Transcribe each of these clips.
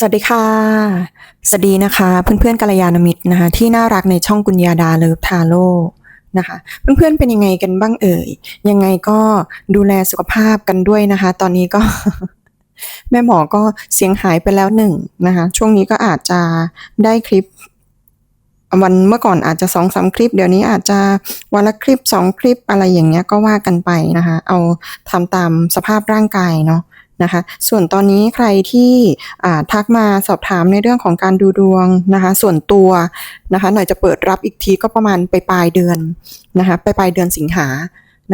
สวัสดีค่ะ สวัสดีนะคะเพื่อนๆกัลยาณมิตรนะคะ ที่น่ารักในช่องกุญญาดาเลิฟทาโร่นะคะ เพื่อนๆเป็นยังไงกันบ้างเอ่ย ยังไงก็ดูแลสุขภาพกันด้วยนะคะ ตอนนี้ก็ แม่หมอก็เสียงหายไปแล้วหนึ่งนะคะ ช่วงนี้ก็อาจจะได้คลิป วันเมื่อก่อนอาจจะสองสามคลิป เดี๋ยวนี้อาจจะวันละคลิปสองคลิปอะไรอย่างเงี้ยก็ว่ากันไปนะคะ เอาทำตามสภาพร่างกายเนาะ นะคะ ส่วนตอนนี้ใครที่ทักมาสอบถามในเรื่องของการดูดวงนะคะ ส่วนตัวนะคะหน่อยจะเปิดรับอีกทีก็ประมาณไปปลายเดือนนะคะไปปลายเดือนสิงหา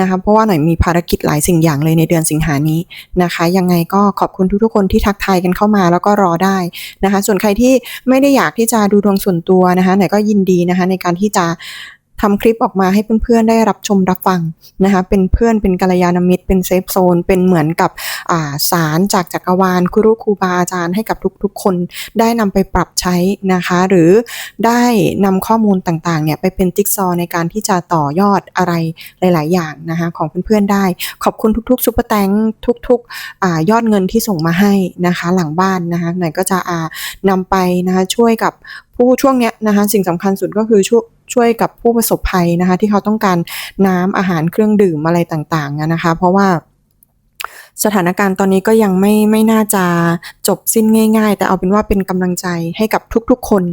นะคะเพราะว่าหน่อยมีภารกิจหลายสิ่งอย่างเลยในเดือนสิงหานี้นะคะ ยังไงก็ขอบคุณทุกๆคนที่ทักทายกันเข้ามาแล้วก็รอได้นะคะ ส่วนใครที่ไม่ได้อยากที่จะดูดวงส่วนตัวนะคะหน่อยก็ยินดีนะคะในการที่จะ ทำคลิปออกมาให้เพื่อนๆได้รับชมรับฟังนะคะเป็นเพื่อนเป็นกัลยาณมิตรเป็นเซฟโซนเป็นเหมือนกับาสารจากจักรวาลครูครูบาอาจารย์ให้กับทุกๆ คนได้นำไปปรับใช้นะคะ หรือได้นำข้อมูลต่างๆเนี่ยไปเป็นจิ๊กซอว์ในการที่จะต่อยอดอะไรหลาย ๆ อย่างนะคะของเพื่อนๆได้ ขอบคุณทุกๆซุปเปอร์แตงทุกๆอยอดเงินที่ส่งมาให้นะคะ หลังบ้านนะคะไหนก็จะอ่านำไปนะคะช่วยกับผู้ช่วงเนี้ยนะคะสิ่งสำคัญสุดก็คือช่วย ช่วยกับผู้ประสบภัยนะคะ ที่เขาต้องการน้ำอาหารเครื่องดื่มอะไรต่างๆนะคะ เพราะว่าสถานการณ์ตอนนี้ก็ยังไม่ไม่น่าจะจบสิ้นง่าย ๆ แต่เอาเป็นว่าเป็นกำลังใจให้กับทุกๆคน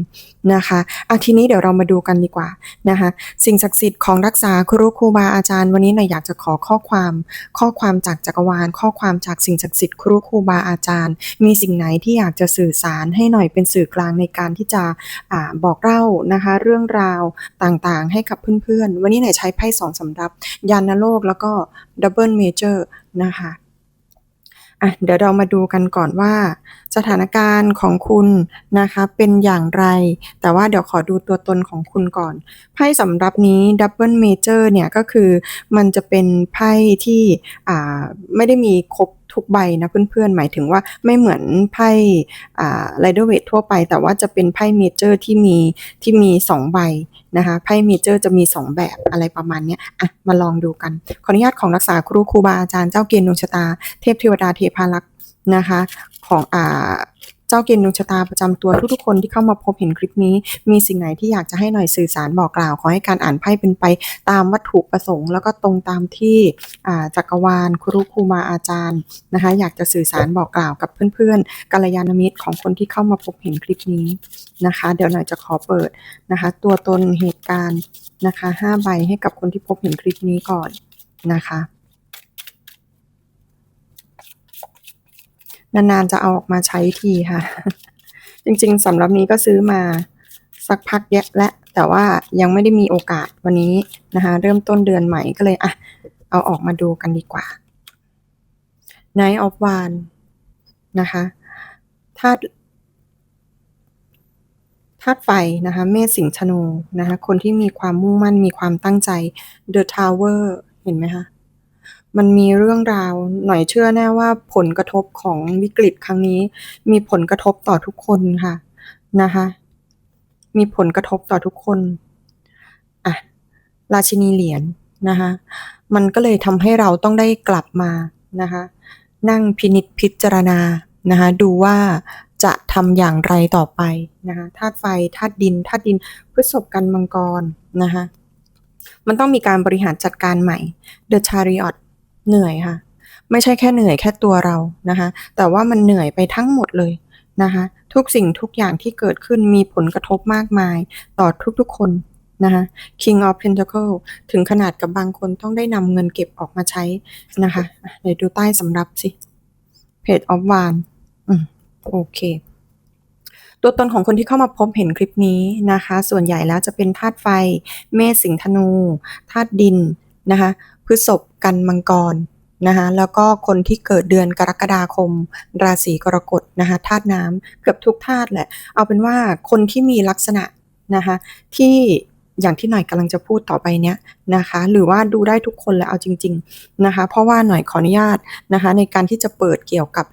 นะคะอะทีนี้เดี๋ยวเรามาดูกันดีกว่านะคะ สิ่งศักดิ์สิทธิ์ของรักษาครูครูบาอาจารย์ วันนี้หน่อยอยากจะขอข้อความข้อความจากจักรวาล ข้อความจากสิ่งศักดิ์สิทธิ์ครูครูบาอาจารย์ มีสิ่งไหนที่อยากจะสื่อสารให้หน่อยเป็นสื่อกลางในการที่จะอบอกเล่านะคะเรื่องราวต่างๆ ให้กับเพื่อนๆ วันนี้หน่อยใช้ไพ่สองสำรับยานโลกแล้วก็ดับเบิลเมเจอร์นะคะ อะเดี๋ยวเรามาดูกันก่อนว่า สถานการณ์ของคุณนะคะเป็นอย่างไร แต่ว่าเดี๋ยวขอดูตัวตนของคุณก่อนไพ่สำหรับนี้ดับเบิลเมเจอร์เนี่ยก็คือมันจะเป็นไพ่ที่อ่าไม่ได้มีครบ ทุกใบนะเพื่อนๆ หมายถึงว่าไม่เหมือนไพ่อ่าไรเดอร์เวททั่วไป แต่ว่าจะเป็นไพ่เมเจอร์ที่มีที่มีสองใบนะคะไพ่เมเจอร์จะมีสองแบบอะไรประมาณนี้อะมาลองดูกัน ขออนุญาตของรักษาครูครูบาอาจารย์เจ้าเกณฑ์ดวงชะตา เทพเทวดาเทพารักษ์นะคะของอ่า เจ้าเกณฑ์ดวงชะตาประจำตัวทุกๆคนที่เข้ามาพบเห็นคลิปนี้ มีสิ่งไหนที่อยากจะให้หน่อยสื่อสารบอกกล่าว ขอให้การอ่านไพ่เป็นไปตามวัตถุประสงค์ แล้วก็ตรงตามที่จักรวาลครูครูมาอาจารย์นะคะอยากจะสื่อสารบอกกล่าวกับเพื่อนๆกัลยาณมิตรของคนที่เข้ามาพบเห็นคลิปนี้นะคะ เดี๋ยวหน่อยจะขอเปิดนะคะ ตัวตนเหตุการณ์นะคะห้าใบให้กับคนที่พบเห็นคลิปนี้ก่อนนะคะ นานๆจะเอาออกมาใช้ทีค่ะ จริงๆสำหรับนี้ก็ซื้อมาสักพักแยะและ แต่ว่ายังไม่ได้มีโอกาสวันนี้นะคะ เริ่มต้นเดือนใหม่ก็เลยอะเอาออกมาดูกันดีกว่า Night of w a n นะคะธาตุธาตุไฟนะคะเมษสิงห์ธนูนะคะคนที่มีความมุ่งมั่นมีความตั้งใจ The Tower เห็นไหมคะ มันมีเรื่องราว หน่อยเชื่อแน่ว่าผลกระทบของวิกฤตครั้งนี้ มีผลกระทบต่อทุกคนค่ะนะคะมีผลกระทบต่อทุกคนอะราชินีเหรียญนะคะมันก็เลยทำให้เราต้องได้กลับมานะคะนั่งพินิจพิจารณานะคะดูว่าจะทำอย่างไรต่อไปนะคะธาตุไฟธาตุดินธาตุดินพฤษภกันมังกรนะคะมันต้องมีการบริหารจัดการใหม่ The Chariot เหนื่อยค่ะ ไม่ใช่แค่เหนื่อยแค่ตัวเรานะคะ แต่ว่ามันเหนื่อยไปทั้งหมดเลยนะคะ ทุกสิ่งทุกอย่างที่เกิดขึ้นมีผลกระทบมากมายต่อทุกๆคนนะคะ King of Pentacle ถึงขนาดกับบางคนต้องได้นำเงินเก็บออกมาใช้นะคะเดี๋ยวดูใต้สำรับสิ Page of w a n อืมโอเค ตัวตนของคนที่เข้ามาพบเห็นคลิปนี้นะคะ ส่วนใหญ่แล้วจะเป็นธาตุไฟ เมษสิงธนูธาตุดินนะคะพฤษภ กันมังกรนะคะแล้วก็คนที่เกิดเดือนกรกฎาคม ราศีกรกฎนะคะธาตุน้ำเกือบทุกธาตุแหละ เอาเป็นว่าคนที่มีลักษณะนะคะที่อย่างที่หน่อยกำลังจะพูดต่อไปเนี้ยนะคะ หรือว่าดูได้ทุกคนแหลยเอาจริง ๆนะคะ เพราะว่าหน่อยขออนุญาตนะคะ ในการที่จะเปิดเกี่ยวกับ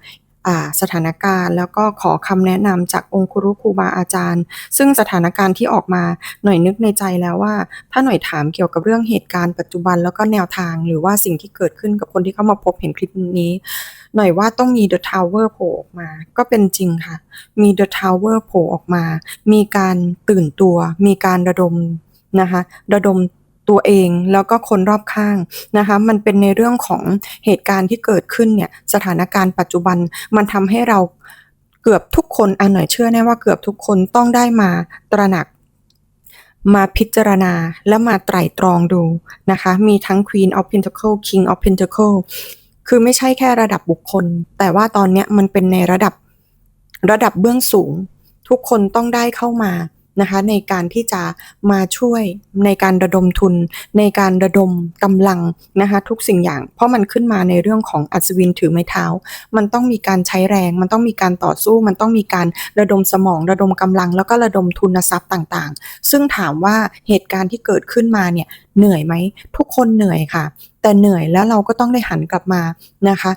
สถานการณ์ แล้วก็ขอคำแนะนำจากองค์ครูครูบาอาจารย์ ซึ่งสถานการณ์ที่ออกมาหน่อยนึกในใจแล้วว่า ถ้าหน่อยถามเกี่ยวกับเรื่องเหตุการณ์ปัจจุบันแล้วก็แนวทางหรือว่าสิ่งที่เกิดขึ้นกับคนที่เข้ามาพบเห็นคลิปนี้ หน่อยว่าต้องมี The Tower โผล่ออกมา ก็เป็นจริงค่ะ มี The Tower โผล่ออกมา มีการตื่นตัว มีการระดมนะคะ ระดม ตัวเองแล้วก็คนรอบข้างนะคะ มันเป็นในเรื่องของเหตุการณ์ที่เกิดขึ้นเนี่ยสถานการณ์ปัจจุบันมันทำให้เราเกือบทุกคนอันหน่อยเชื่อแน่ว่าเกือบทุกคนต้องได้มาตระหนักมาพิจารณาและมาไตร่ตรองดูนะคะ มีทั้ง Queen of Pentacle King of Pentacle คือไม่ใช่แค่ระดับบุคคล แต่ว่าตอนเนี้ยมันเป็นในระดับระดับเบื้องสูง ทุกคนต้องได้เข้ามา นะคะในการที่จะมาช่วยในการระดมทุน ในการระดมกำลังนะคะทุกสิ่งอย่าง เพราะมันขึ้นมาในเรื่องของอัศวินถือไม้เท้า มันต้องมีการใช้แรง มันต้องมีการต่อสู้ มันต้องมีการระดมสมอง ระดมกำลัง แล้วก็ระดมทุนทรัพย์ต่างๆ ซึ่งถามว่าเหตุการณ์ที่เกิดขึ้นมาเนี่ยเหนื่อยไหมทุกคนเหนื่อยค่ะ แต่เหนื่อยแล้วเราก็ต้องได้หันกลับมานะคะ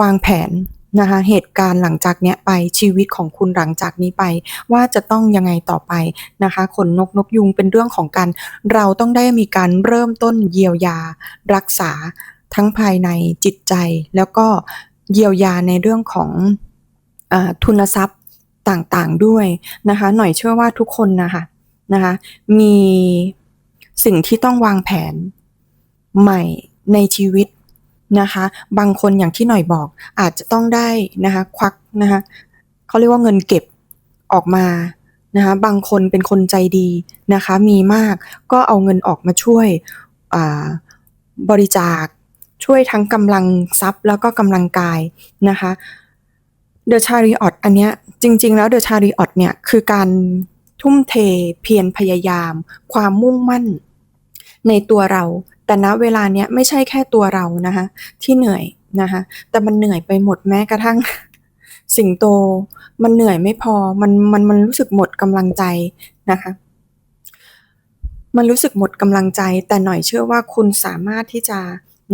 วางแผน นะคะเหตุการณ์หลังจากเนี้ยไปชีวิตของคุณหลังจากนี้ไป ว่าจะต้องยังไงต่อไปนะคะขนนกนกยุงเป็นเรื่องของการเราต้องได้มีการเริ่มต้นเยียวยา รักษาทั้งภายในจิตใจ แล้วก็เยียวยาในเรื่องของอทุนทรัพย์ต่างๆด้วยนะคะ หน่อยเชื่อว่าทุกคนนะคะนะคะมีสิ่งที่ต้องวางแผนใหม่ในชีวิต นะคะ บางคนอย่างที่หน่อยบอกอาจจะต้องได้นะคะควักนะคะเขาเรียกว่าเงินเก็บออกมานะคะบางคนเป็นคนใจดีนะคะ มีมากก็เอาเงินออกมาช่วยบริจาคช่วยทั้งกำลังทรัพย์แล้วก็กำลังกายนะคะเดอะชาริออตอันเนี้ยจริง ๆ แล้วเดอะชาริออตเนี่ยคือการทุ่มเทเพียรพยายาม ความมุ่งมั่นในตัวเรา แต่ณเวลาเนี้ยไม่ใช่แค่ตัวเรานะคะที่เหนื่อยนะคะแต่มันเหนื่อยไปหมดแม้กระทั่ง สิงโต มันเหนื่อยไม่พอมันมันมันรู้สึกหมดกำลังใจนะคะมันรู้สึกหมดกำลังใจ แต่หน่อยเชื่อว่าคุณสามารถที่จะ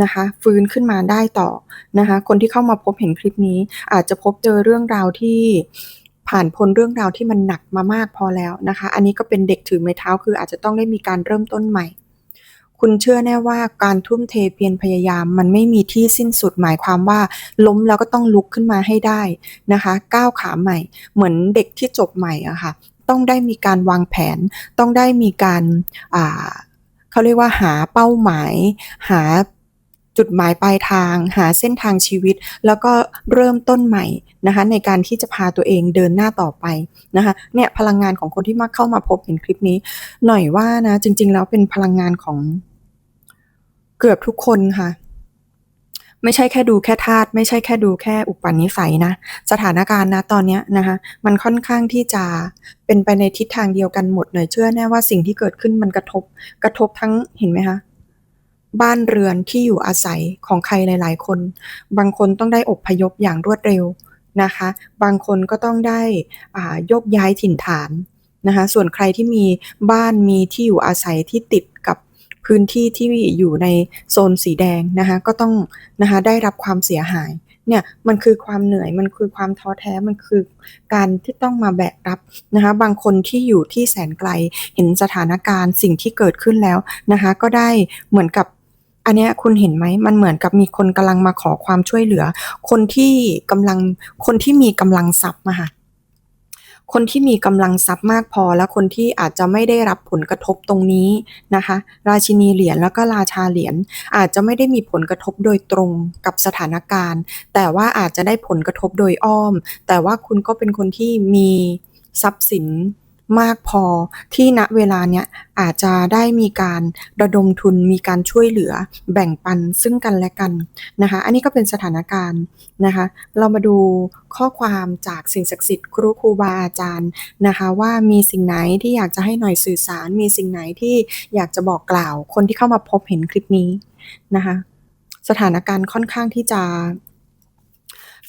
นะคะฟื้นขึ้นมาได้ต่อนะคะคนที่เข้ามาพบเห็นคลิปนี้ อาจจะพบเจอเรื่องราวที่ผ่านพ้นเรื่องราวที่มันหนักมามากพอแล้วนะคะ อันนี้ก็เป็นเด็กถือไม้เท้าคืออาจจะต้องได้มีการเริ่มต้นใหม่ คุณเชื่อแน่ว่าการทุ่มเทเพียรพยายามมันไม่มีที่สิ้นสุดหมายความว่า ล้มแล้วก็ต้องลุกขึ้นมาให้ได้นะคะก้าวขาใหม่ เหมือนเด็กที่จบใหม่อะค่ะต้องได้มีการวางแผน ต้องได้มีการเขาเรียกว่าหาเป้าหมาย หาจุดหมายปลายทาง หาเส้นทางชีวิต แล้วก็เริ่มต้นใหม่นะคะในการที่จะพาตัวเองเดินหน้าต่อไปนะคะเนี่ยพลังงานของคนที่มาเข้ามาพบเห็นคลิปนี้ หน่อยว่านะจริง ๆ แล้วเป็นพลังงานของ เกือบทุกคนค่ะ ไม่ใช่แค่ดูแค่ธาตุไม่ใช่แค่ดูแค่อุปนิสัยนะ สถานการณ์นะตอนนี้นะคะมันค่อนข้างที่จะเป็นไปในทิศทางเดียวกันหมดเลยเชื่อแน่ว่าสิ่งที่เกิดขึ้นมันกระทบ กระทบทั้งเห็นไหมคะบ้านเรือนที่อยู่อาศัยของใครหลาย ๆ คน บางคนต้องได้อบพยพอย่างรวดเร็วนะคะ บางคนก็ต้องได้ยกย้ายถิ่นฐานนะคะ ส่วนใครที่มีบ้านมีที่อยู่อาศัยที่ติดกับ พื้นที่ที่อยู่ในโซนสีแดงนะคะก็ต้องนะคะได้รับความเสียหายเนี่ยมันคือความเหนื่อยมันคือความท้อแท้มันคือการที่ต้องมาแบกรับนะคะบางคนที่อยู่ที่แสนไกลเห็นสถานการณ์สิ่งที่เกิดขึ้นแล้วนะคะก็ได้เหมือนกับอันนี้คุณเห็นไหมมันเหมือนกับมีคนกำลังมาขอความช่วยเหลือ คนที่กำลังคนที่มีกำลังทรัพย์มาค่ะ คนที่มีกำลังทรัพย์มากพอ และคนที่อาจจะไม่ได้รับผลกระทบตรงนี้นะคะ ราชินีเหรียญแล้วก็ราชาเหรียญอาจจะไม่ได้มีผลกระทบโดยตรงกับสถานการณ์ แต่ว่าอาจจะได้ผลกระทบโดยอ้อม แต่ว่าคุณก็เป็นคนที่มีทรัพย์สิน มากพอที่ณเวลาเนี้ยอาจจะได้มีการระดมทุนมีการช่วยเหลือแบ่งปันซึ่งกันและกันนะคะอันนี้ก็เป็นสถานการณ์นะคะเรามาดูข้อความจากสิ่งศักดิ์สิทธิ์ครูครูบาอาจารย์นะคะว่ามีสิ่งไหนที่อยากจะให้หน่อยสื่อสาร มีสิ่งไหนที่อยากจะบอกกล่าว คนที่เข้ามาพบเห็นคลิปนี้นะคะสถานการณ์ค่อนข้างที่จะ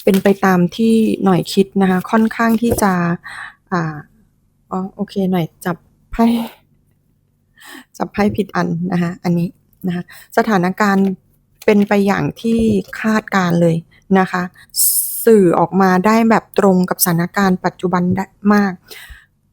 เป็นไปตามที่หน่อยคิดนะคะค่อนข้างที่จะอ่า อ๋อโอเคหน่อยจับไพ่จับไพ่ผิดอันนะคะอันนี้นะคะสถานการณ์เป็นไปอย่างที่คาดการเลยนะคะ สื่อออกมาได้แบบตรงกับสถานการณ์ปัจจุบันได้มาก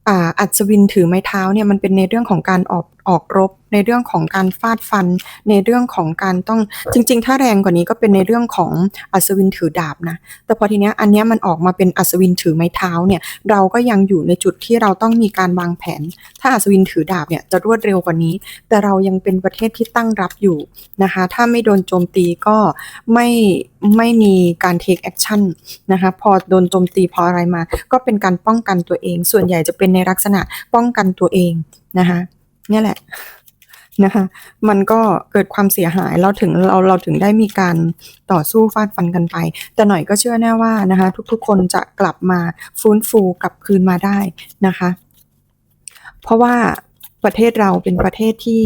อ่าอัศวินถือไม้เท้าเนี่ยมันเป็นในเรื่องของการออก ออกรบ ในเรื่องของการฟาดฟัน ในเรื่องของการต้องจริง ๆ ถ้าแรงกว่านี้ก็เป็นในเรื่องของอัศวินถือดาบนะ แต่พอทีเนี้ยอันเนี้ยมันออกมาเป็นอัศวินถือไม้เท้าเนี่ยเราก็ยังอยู่ในจุดที่เราต้องมีการวางแผน ถ้าอัศวินถือดาบเนี่ยจะรวดเร็วกว่านี้ แต่เรายังเป็นประเทศที่ตั้งรับอยู่นะคะ ถ้าไม่โดนโจมตีก็ไม่ไม่มีการ take action นะคะพอโดนโจมตีพออะไรมา ก็เป็นการป้องกันตัวเอง ส่วนใหญ่จะเป็นในลักษณะป้องกันตัวเองนะคะ เนี่ยแหละนะคะมันก็เกิดความเสียหายเราถึงเราเราถึงได้มีการต่อสู้ฟาดฟันกันไป แต่หน่อยก็เชื่อแน่ว่านะคะทุกๆคนจะกลับมาฟื้นฟูกลับคืนมาได้นะคะ เพราะว่าประเทศเราเป็นประเทศที่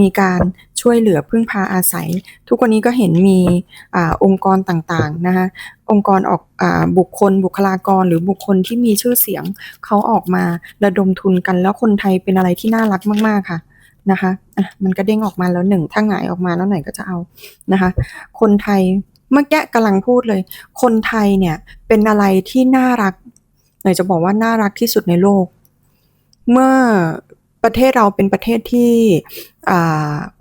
มีการ ช่วยเหลือพึ่งพาอาศัย ทุกวันนี้ก็เห็นมีอองค์กรต่างๆนะคะองค์กรออกอบุคคลบุคลากรหรือบุคคลที่มีชื่อเสียงเขาออกมาระดมทุนกัน แล้วคนไทยเป็นอะไรที่น่ารักมาก ๆค่ะนะคะะมันก็เด้งออกมาแล้วหนึ่งถ้าหงายออกมาแล้วไหนก็จะเอานะคะ คนไทยเมื่อกี้กำลังพูดเลย คนไทยเนี่ยเป็นอะไรที่น่ารักหน่อยจะบอกว่าน่ารักที่สุดในโลก เมื่อ ประเทศเราเป็นประเทศที่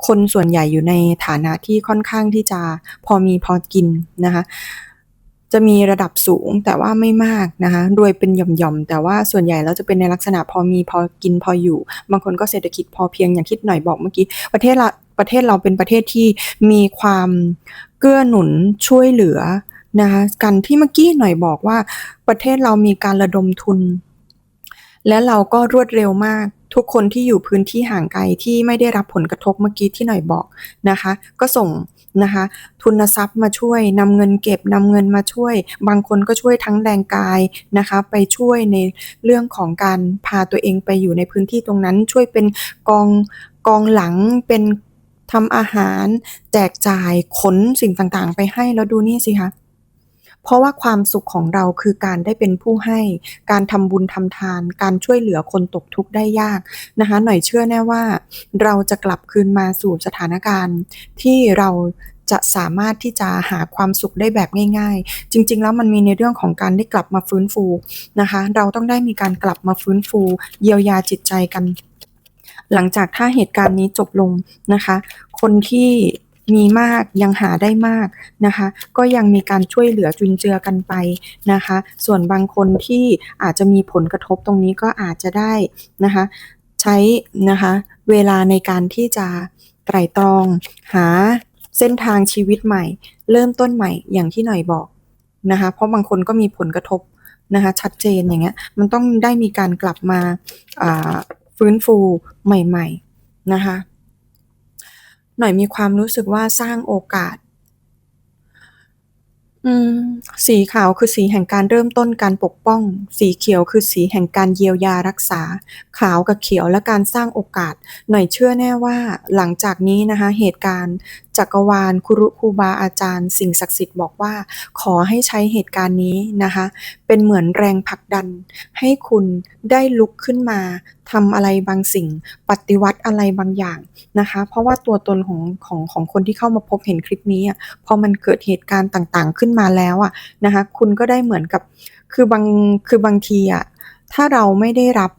คนส่วนใหญ่อยู่ในฐานะที่ค่อนข้างที่จะพอมีพอกินนะคะจะมีระดับสูงแต่ว่าไม่มากนะคะรวยเป็นหย่อมๆ แต่ว่าส่วนใหญ่แล้วจะเป็นในลักษณะพอมีพอกินพออยู่ บางคนก็เศรษฐกิจพอเพียงอย่างที่หน่อยบอกเมื่อกี้ประเทศละประเทศเราเป็นประเทศที่มีความเกื้อหนุนช่วยเหลือนะคะกันที่เมื่อกี้หน่อยบอกว่าประเทศเรามีการระดมทุน และเราก็รวดเร็วมาก ทุกคนที่อยู่พื้นที่ห่างไกลที่ไม่ได้รับผลกระทบเมื่อกี้ที่หน่อยบอกนะคะ ก็ส่งนะคะทุนทรัพย์มาช่วยนำเงินเก็บนำเงินมาช่วย บางคนก็ช่วยทั้งแรงกายนะคะไปช่วยในเรื่องของการพาตัวเองไปอยู่ในพื้นที่ตรงนั้น ช่วยเป็นกองกองหลังเป็นทำอาหาร แจกจ่ายขนสิ่งต่างๆ ไปให้แล้วดูนี่สิคะ เพราะว่าความสุขของเราคือการได้เป็นผู้ให้ การทำบุญทำทาน การช่วยเหลือคนตกทุกข์ได้ยากนะคะ หน่อยเชื่อแน่ว่า เราจะกลับคืนมาสู่สถานการณ์ที่เราจะสามารถที่จะหาความสุขได้แบบง่าย ๆ จริง ๆ แล้วมันมีในเรื่องของการได้กลับมาฟื้นฟูนะคะ เราต้องได้มีการกลับมาฟื้นฟู เยียวยาจิตใจกัน หลังจากถ้าเหตุการณ์นี้จบลงนะคะ คนที่ มีมากยังหาได้มากนะคะ ก็ยังมีการช่วยเหลือจุนเจือกันไปนะคะ ส่วนบางคนที่อาจจะมีผลกระทบตรงนี้ก็อาจจะได้นะคะ ใช้นะคะเวลาในการที่จะไตร่ตรองหาเส้นทางชีวิตใหม่ เริ่มต้นใหม่อย่างที่หน่อยบอกนะคะ เพราะบางคนก็มีผลกระทบนะคะชัดเจนอย่างเงี้ยมันต้องได้มีการกลับมาอ่าฟื้นฟูใหม่ ๆนะคะ หน่อยมีความรู้สึกว่าสร้างโอกาส อืม สีขาวคือสีแห่งการเริ่มต้นการปกป้อง สีเขียวคือสีแห่งการเยียวยารักษา ขาวกับเขียวและการสร้างโอกาส หน่อยเชื่อแน่ว่าหลังจากนี้นะคะ เหตุการณ์จักรวาลคุรุครูบาอาจารย์ สิ่งศักดิ์สิทธิ์บอกว่า ขอให้ใช้เหตุการณ์นี้นะคะ เป็นเหมือนแรงผลักดัน ให้คุณได้ลุกขึ้นมาทำอะไรบางสิ่ง ปฏิวัติอะไรบางอย่างนะคะ เพราะว่าตัวตนของของของคนที่เข้ามาพบเห็นคลิปนี้อะพอมันเกิดเหตุการณ์ต่างๆ ขึ้นมาแล้วอะนะคะคุณก็ได้เหมือนกับคือบางคือบางทีอะถ้าเราไม่ได้รับ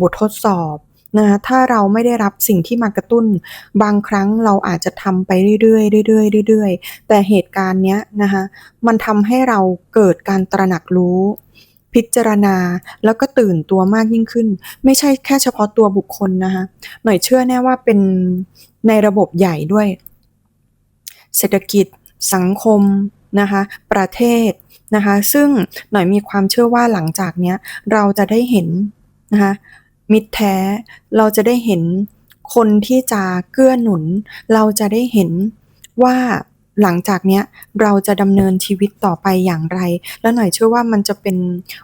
บททดสอบ นะคะถ้าเราไม่ได้รับสิ่งที่มากระตุ้น บางครั้งเราอาจจะทำไปเรื่อยๆเรื่อยๆเรื่อยๆ แต่เหตุการณ์เนี้ยนะคะมันทำให้เราเกิดการตระหนักรู้พิจารณาแล้วก็ตื่นตัวมากยิ่งขึ้น ไม่ใช่แค่เฉพาะตัวบุคคลนะคะหน่อยเชื่อแน่ว่าเป็นในระบบใหญ่ด้วย เศรษฐกิจ สังคมนะคะประเทศนะคะซึ่งหน่อยมีความเชื่อว่าหลังจากเนี้ยเราจะได้เห็นนะคะ มิตรแท้ เราจะได้เห็นคนที่จะเกื้อหนุน เราจะได้เห็นว่าหลังจากเนี้ยเราจะดำเนินชีวิตต่อไปอย่างไร แล้วหน่อยเชื่อว่ามันจะเป็น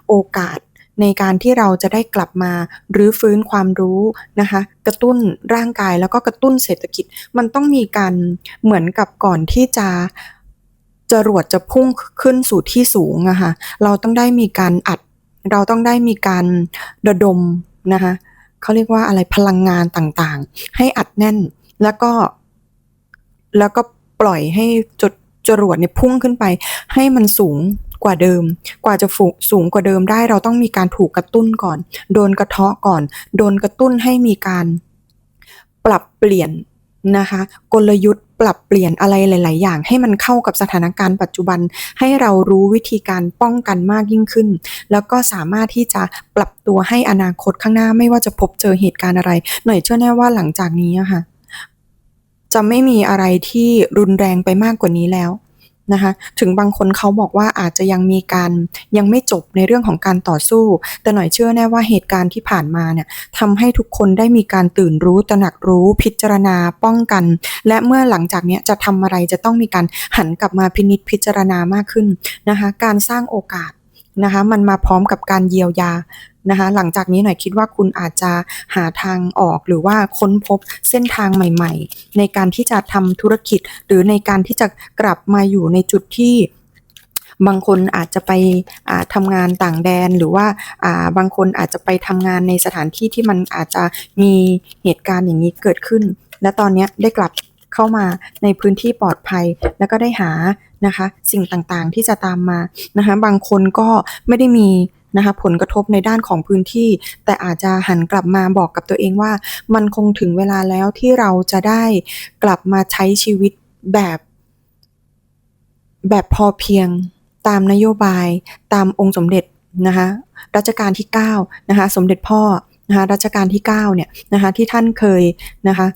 โอกาสในการที่เราจะได้กลับมารื้อฟื้นความรู้นะคะ กระตุ้นร่างกายแล้วก็กระตุ้นเศรษฐกิจ มันต้องมีการเหมือนกับก่อนที่จะจรวดจะพุ่งขึ้นสู่ที่สูงอะค่ะเราต้องได้มีการอัด เราต้องได้มีการระดม นะคะเขาเรียกว่าอะไรพลังงานต่างๆ ให้อัดแน่นแล้วก็ แล้วก็ปล่อยให้จดจรวดเนี่ยพุ่งขึ้นไป ให้มันสูงกว่าเดิม กว่าจะสูงกว่าเดิมได้ เราต้องมีการถูกกระตุ้นก่อน โดนกระเทาะก่อน โดนกระตุ้นให้มีการปรับเปลี่ยน นะคะ กลยุทธ์ปรับเปลี่ยนอะไรหลาย ๆ อย่าง ให้มันเข้ากับสถานการณ์ปัจจุบัน ให้เรารู้วิธีการป้องกันมากยิ่งขึ้น แล้วก็สามารถที่จะปรับตัวให้อนาคตข้างหน้าไม่ว่าจะพบเจอเหตุการณ์อะไร หน่อยเชื่อแน่ว่าหลังจากนี้อะค่ะจะไม่มีอะไรที่รุนแรงไปมากกว่านี้แล้ว นะคะถึงบางคนเขาบอกว่าอาจจะยังมีการยังไม่จบในเรื่องของการต่อสู้ แต่หน่อยเชื่อแน่ว่าเหตุการณ์ที่ผ่านมาเนี่ยทำให้ทุกคนได้มีการตื่นรู้ตระหนักรู้พิจารณาป้องกัน และเมื่อหลังจากเนี้ยจะทำอะไรจะต้องมีการหันกลับมาพินิจพิจารณามากขึ้นนะคะการสร้างโอกาส นะคะมันมาพร้อมกับการเยียวยานะคะหลังจากนี้หน่อยคิดว่าคุณอาจจะหาทางออกหรือว่าค้นพบเส้นทางใหม่ ๆ ในการที่จะทำธุรกิจ หรือในการที่จะกลับมาอยู่ในจุดที่บางคนอาจจะไปอาทำงานต่างแดนหรือว่าอาบางคนอาจจะไปทำงานในสถานที่ที่มันอาจจะมีเหตุการณ์อย่างนี้เกิดขึ้น และตอนนี้ได้กลับเข้ามาในพื้นที่ปลอดภัย แล้วก็ได้หา นะคะ สิ่งต่างๆที่จะตามมานะคะ บางคนก็ไม่ได้มีนะคะผลกระทบในด้านของพื้นที่ แต่อาจจะหันกลับมาบอกกับตัวเองว่า มันคงถึงเวลาแล้วที่เราจะได้กลับมาใช้ชีวิตแบบ แบบพอเพียงตามนโยบายตามองค์สมเด็จนะคะรัชกาลที่9นะคะสมเด็จพ่อนะคะรัชกาลที่9เนี่ยนะคะที่ท่านเคยนะคะ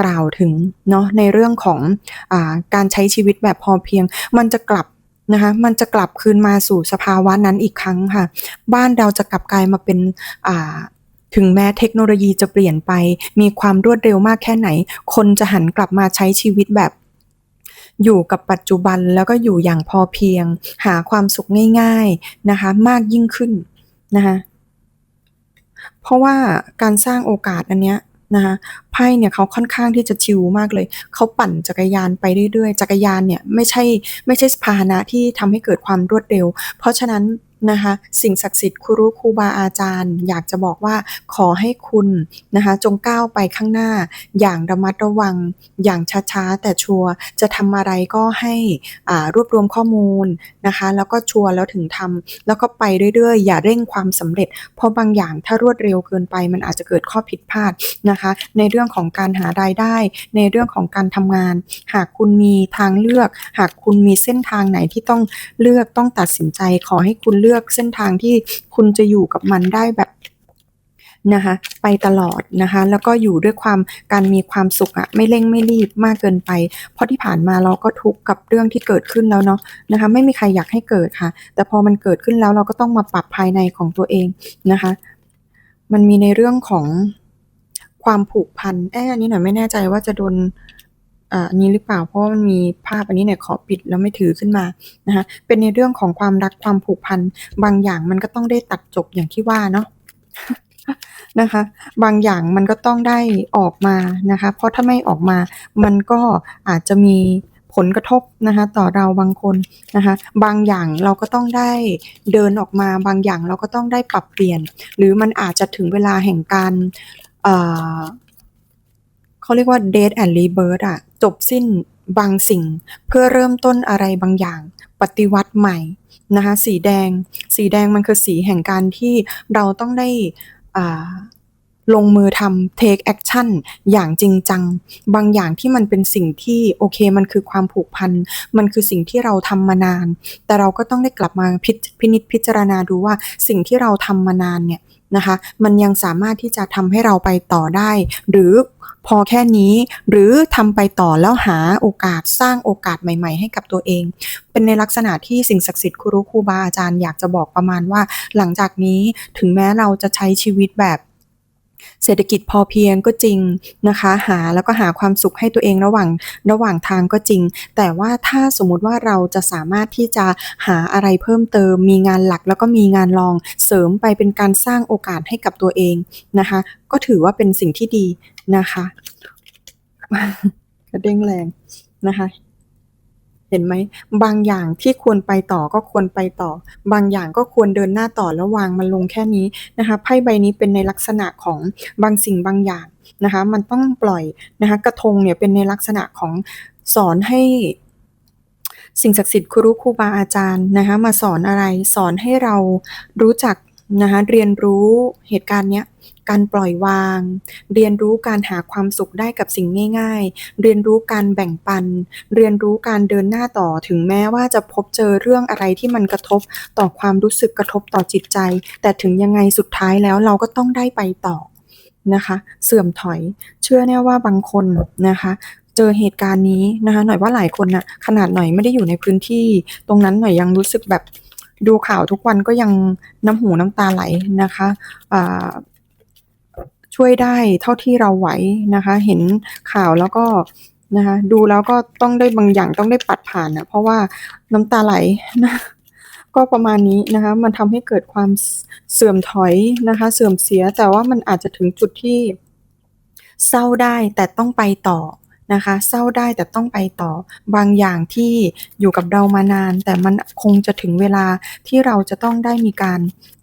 กล่าวถึงเนาะในเรื่องของอการใช้ชีวิตแบบพอเพียง มันจะกลับนะคะมันจะกลับคืนมาสู่สภาวะนั้นอีกครั้งค่ะ บ้านเราจะกลับกลายมาเป็นอ่าถึงแม้เทคโนโลยีจะเปลี่ยนไป มีความรวดเร็วมากแค่ไหน คนจะหันกลับมาใช้ชีวิตแบบ อยู่กับปัจจุบันแล้วก็อยู่อย่างพอเพียง หาความสุขง่าย ๆนะคะ มากยิ่งขึ้นนะคะเพราะว่าการสร้างโอกาสอันเนี้ย นะคะไพ่เนี่ยเขาค่อนข้างที่จะชิลมากเลย เขาปั่นจักรยานไปเรื่อยๆ จักรยานเนี่ยไม่ใช่ไม่ใช่พาหนะที่ทำให้เกิดความรวดเร็ว เพราะฉะนั้น นะคะสิ่งศักดิ์สิทธิ์ครูรู้ครูบาอาจารย์ อยากจะบอกว่าขอให้คุณนะคะจงก้าวไปข้างหน้า อย่างระมัดระวัง อย่างช้าๆ แต่ชัวร์จะทำอะไรก็ให้อ่ารวบรวมข้อมูลนะคะแล้วก็ชัวร์แล้วถึงทำแล้วก็ไปเรื่อยๆ อย่าเร่งความสำเร็จ เพราะบางอย่างถ้ารวดเร็วเกินไป มันอาจจะเกิดข้อผิดพลาดนะคะในเรื่องของการหารายได้ ในเรื่องของการทำงาน หากคุณมีทางเลือก หากคุณมีเส้นทางไหนที่ต้องเลือกต้องตัดสินใจขอให้คุณเลือกเส้นทางที่คุณจะอยู่กับมันได้แบบนะคะไปตลอดนะคะแล้วก็อยู่ด้วยความการมีความสุขอะไม่เร่งไม่รีบมากเกินไป เพราะที่ผ่านมาเราก็ทุกข์กับเรื่องที่เกิดขึ้นแล้วเนาะนะคะไม่มีใครอยากให้เกิดค่ะ แต่พอมันเกิดขึ้นแล้วเราก็ต้องมาปรับภายในของตัวเองนะคะ มันมีในเรื่องของความผูกพันเอ๊ะอันนี้หน่อยไม่แน่ใจว่าจะโดน นี้หรือเปล่าเพราะมันมีภาพอันนี้เนี่ยขอปิดแล้วไม่ถือขึ้นมานะคะเป็นในเรื่องของความรักความผูกพันบางอย่างมันก็ต้องได้ตัดจบอย่างที่ว่าเนาะนะคะ บางอย่างมันก็ต้องได้ออกมานะคะ เพราะถ้าไม่ออกมามันก็อาจจะมีผลกระทบนะคะต่อเราบางคนนะคะบางอย่างเราก็ต้องได้เดินออกมาบางอย่างเราก็ต้องได้ปรับเปลี่ยน หรือมันอาจจะถึงเวลาแห่งการ เขาเรียกว่า death and rebirth อะจบสิ้นบางสิ่ง เพื่อเริ่มต้นอะไรบางอย่าง ปฏิวัติใหม่นะคะสีแดง สีแดงมันคือสีแห่งการที่เราต้องได้ลงมือทำ take action อย่างจริงจัง บางอย่างที่มันเป็นสิ่งที่โอเคมันคือความผูกพัน มันคือสิ่งที่เราทำมานาน แต่เราก็ต้องได้กลับมาพิพินิจพิจารณาดูว่าสิ่งที่เราทำมานานเนี่ย นะคะ มันยังสามารถที่จะทำให้เราไปต่อได้ หรือพอแค่นี้ หรือทำไปต่อแล้วหาโอกาสสร้างโอกาสใหม่ ๆ ให้กับตัวเอง เป็นในลักษณะที่สิ่งศักดิ์สิทธิ์ครูรูครูบาอาจารย์อยากจะบอกประมาณว่า หลังจากนี้ถึงแม้เราจะใช้ชีวิตแบบ เศรษฐกิจพอเพียงก็จริงนะคะ หาแล้วก็หาความสุขให้ตัวเองระหว่างระหว่างทางก็จริง แต่ว่าถ้าสมมุติว่าเราจะสามารถที่จะหาอะไรเพิ่มเติม มีงานหลักแล้วก็มีงานรองเสริมไปเป็นการสร้างโอกาสให้กับตัวเองนะคะ ก็ถือว่าเป็นสิ่งที่ดีนะคะกระเด้งแรงนะคะ เห็นไหมบางอย่างที่ควรไปต่อก็ควรไปต่อ บางอย่างก็ควรเดินหน้าต่อแล้ววางมันลงแค่นี้นะคะไพ่ใบนี้เป็นในลักษณะของบางสิ่งบางอย่างนะคะมันต้องปล่อยนะคะกระทงเนี่ยเป็นในลักษณะของสอนให้สิ่งศักดิ์สิทธิ์ครูครูบาอาจารย์นะคะมาสอนอะไรสอนให้เรารู้จักนะคะเรียนรู้เหตุการณ์เนี้ย การปล่อยวาง เรียนรู้การหาความสุขได้กับสิ่งง่าย ๆ เรียนรู้การแบ่งปัน เรียนรู้การเดินหน้าต่อถึงแม้ว่าจะพบเจอเรื่องอะไรที่มันกระทบต่อความรู้สึกกระทบต่อจิตใจ แต่ถึงยังไงสุดท้ายแล้วเราก็ต้องได้ไปต่อนะคะ เสื่อมถอยเชื่อแน่ว่าบางคนนะคะเจอเหตุการณ์นี้นะคะหน่อยว่าหลายคนน่ะขนาดหน่อยไม่ได้อยู่ในพื้นที่ ตรงนั้นหน่อยยังรู้สึกแบบดูข่าวทุกวันก็ยังน้ำหูน้ำตาไหลนะคะอ่า ช่วยได้เท่าที่เราไหวนะคะ เห็นข่าวแล้วก็นะคะดูแล้วก็ต้องได้บางอย่างต้องได้ปัดผ่านนะเพราะว่าน้ำตาไหลนะก็ประมาณนี้นะคะ มันทำให้เกิดความเสื่อมถอยนะคะ เสื่อมเสียแต่ว่ามันอาจจะถึงจุดที่เศร้าได้แต่ต้องไปต่อนะคะ เศร้าได้แต่ต้องไปต่อบางอย่างที่อยู่กับเรามานาน แต่มันคงจะถึงเวลาที่เราจะต้องได้มีการ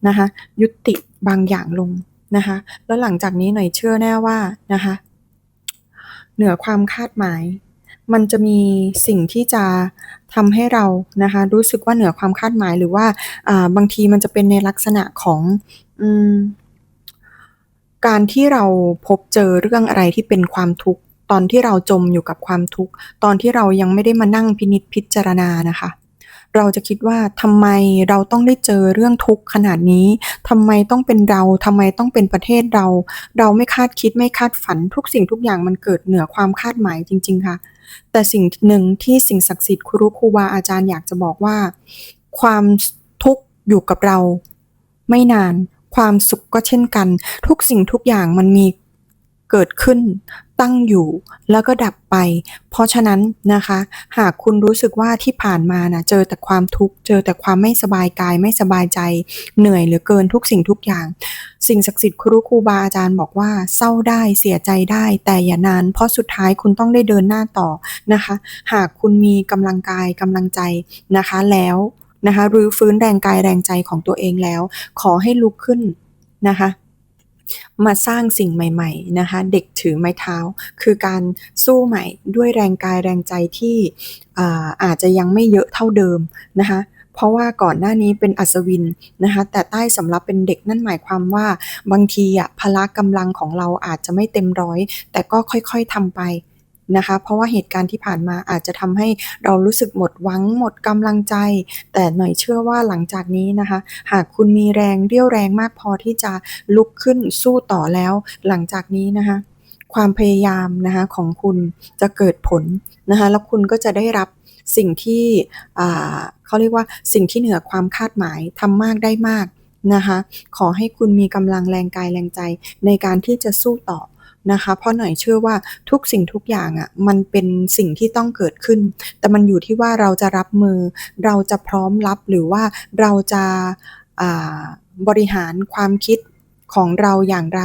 นะคะยุติบางอย่างลง นะคะ แล้วหลังจากนี้หน่อยเชื่อแน่ว่านะคะ เหนือความคาดหมาย มันจะมีสิ่งที่จะทำให้เรานะคะ รู้สึกว่าเหนือความคาดหมายหรือว่าบางทีมันจะเป็นในลักษณะของอการที่เราพบเจอเรื่องอะไรที่เป็นความทุกข์ตอนที่เราจมอยู่กับความทุกข์ตอนที่เรายังไม่ได้มานั่งพินิจพิจารณานะคะ เราจะคิดว่าทำไมเราต้องได้เจอเรื่องทุกข์ขนาดนี้ทำไมต้องเป็นเราทำไมต้องเป็นประเทศเรา เราไม่คาดคิดไม่คาดฝันทุกสิ่งทุกอย่างมันเกิดเหนือความคาดหมายจริง ๆ ค่ะ แต่สิ่งหนึ่งที่สิ่งศักดิ์สิทธิ์ครูครูบาอาจารย์อยากจะบอกว่า ความทุกข์อยู่กับเรา ไม่นาน ความสุขก็เช่นกัน ทุกสิ่งทุกอย่างมันมี เกิดขึ้นตั้งอยู่แล้วก็ดับไป เพราะฉะนั้นนะคะ หากคุณรู้สึกว่าที่ผ่านมาน่ะเจอแต่ความทุกข์เจอแต่ความไม่สบายกายไม่สบายใจ เหนื่อยเหลือเกินทุกสิ่งทุกอย่าง สิ่งศักดิ์สิทธิ์ครูครูบาอาจารย์บอกว่าเศร้าได้เสียใจได้ แต่อย่านาน เพราะสุดท้ายคุณต้องได้เดินหน้าต่อนะคะ หากคุณมีกำลังกายกำลังใจนะคะแล้วนะคะรื้อฟื้นแรงกายแรงใจของตัวเองแล้ว ขอให้ลุกขึ้นนะคะ มาสร้างสิ่งใหม่ ๆนะคะ เด็กถือไม้เท้า คือการสู้ใหม่ด้วยแรงกายแรงใจที่อาจจะยังไม่เยอะเท่าเดิมนะคะเพราะว่าก่อนหน้านี้เป็นอัศวินนะคะแต่ใต้สำรับเป็นเด็กนั่นหมายความว่า บางทีอะพละกำลังของเราอาจจะไม่เต็มร้อย แต่ก็ค่อยๆทำไป นะคะ เพราะว่าเหตุการณ์ที่ผ่านมาอาจจะทำให้เรารู้สึกหมดหวังหมดกำลังใจ แต่หน่อยเชื่อว่าหลังจากนี้นะคะ หากคุณมีแรงเรี่ยวแรงมากพอที่จะลุกขึ้นสู้ต่อแล้ว หลังจากนี้นะคะความพยายามนะคะของคุณจะเกิดผลนะคะแล้วคุณก็จะได้รับสิ่งที่เขาเรียกว่าสิ่งที่เหนือความคาดหมายทำมากได้มากนะคะ ขอให้คุณมีกำลังแรงกายแรงใจในการที่จะสู้ต่อ นะคะ เพราะหน่อยเชื่อว่าทุกสิ่งทุกอย่างอะมันเป็นสิ่งที่ต้องเกิดขึ้น แต่มันอยู่ที่ว่าเราจะรับมือ เราจะพร้อมรับหรือว่าเราจะาบริหารความคิดของเราอย่างไร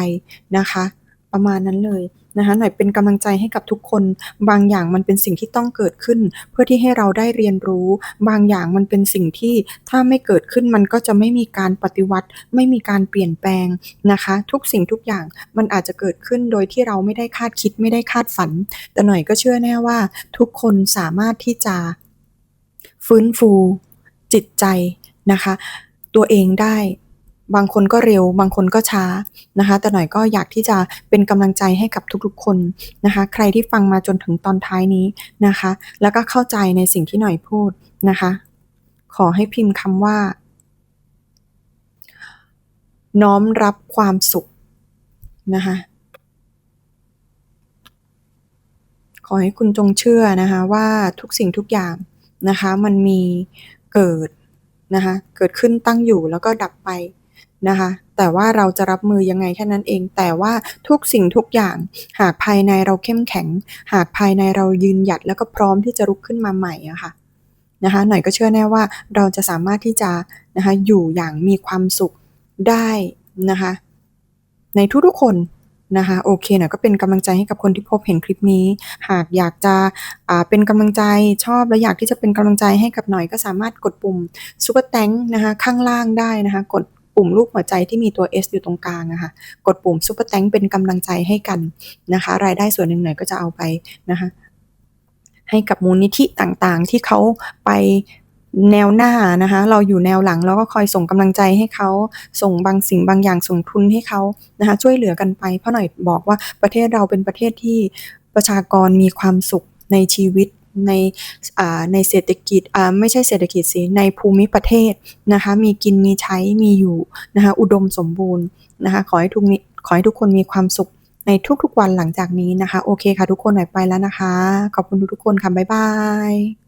นะคะ ประมาณนั้นเลย นะคะหน่อยเป็นกำลังใจให้กับทุกคน บางอย่างมันเป็นสิ่งที่ต้องเกิดขึ้น เพื่อที่ให้เราได้เรียนรู้ บางอย่างมันเป็นสิ่งที่ถ้าไม่เกิดขึ้นมันก็จะไม่มีการปฏิวัติ ไม่มีการเปลี่ยนแปลงนะคะ ทุกสิ่งทุกอย่างมันอาจจะเกิดขึ้นโดยที่เราไม่ได้คาดคิดไม่ได้คาดฝัน แต่หน่อยก็เชื่อแน่ว่า ทุกคนสามารถที่จะ ฟื้นฟู จิตใจนะคะ ตัวเองได้ บางคนก็เร็ว บางคนก็ช้านะคะ แต่หน่อยก็อยากที่จะเป็นกำลังใจให้กับทุกๆ คนนะคะ ใครที่ฟังมาจนถึงตอนท้ายนี้นะคะ แล้วก็เข้าใจในสิ่งที่หน่อยพูดนะคะ ขอให้พิมพ์คำว่า น้อมรับความสุขนะคะขอให้คุณจงเชื่อนะคะว่าทุกสิ่งทุกอย่างนะคะ มันมีเกิดนะคะ เกิดขึ้นตั้งอยู่แล้วก็ดับไป นะคะ แต่ว่าเราจะรับมือยังไงแค่นั้นเอง แต่ว่าทุกสิ่งทุกอย่าง หากภายในเราเข้มแข็ง หากภายในเรายืนหยัดแล้วก็พร้อมที่จะลุกขึ้นมาใหม่อะค่ะนะคะหน่อยก็เชื่อแน่ว่าเราจะสามารถที่จะนะคะอยู่อย่างมีความสุขได้นะคะในทุกๆคนนะคะโอเคหน่อยก็เป็นกำลังใจให้กับคนที่พบเห็นคลิปนี้ หากอยากจะอ่าเป็นกำลังใจชอบและอยากที่จะเป็นกำลังใจให้กับหน่อยก็สามารถกดปุ่ม Super Thank นะคะข้างล่างได้นะคะกด ปุ่มรูปหัวใจที่มีตัว S อยู่ตรงกลางอะค่ะ กดปุ่ม Super Thank เป็นกำลังใจให้กันนะคะ รายได้ส่วนหนึ่งหน่อยก็จะเอาไปนะคะให้กับมูลนิธิต่างๆ ที่เขาไปแนวหน้านะคะ เราอยู่แนวหลังเราก็คอยส่งกำลังใจให้เขาส่งบางสิ่งบางอย่างส่งทุนให้เขานะคะ ช่วยเหลือกันไปเพราะหน่อยบอกว่าประเทศเราเป็นประเทศที่ประชากรมีความสุขในชีวิต ในในเศรษฐกิจไม่ใช่เศรษฐกิจสิในภูมิประเทศนะคะมีกินมีใช้มีอยู่นะคะอุดมสมบูรณ์นะคะขอให้ทุกมิขอให้ทุกคนมีความสุขในทุกๆวันหลังจากนี้นะคะ โอเคค่ะทุกคนหน่อยไปแล้วนะคะ ขอบคุณทุกๆคนค่ะ บ๊ายบาย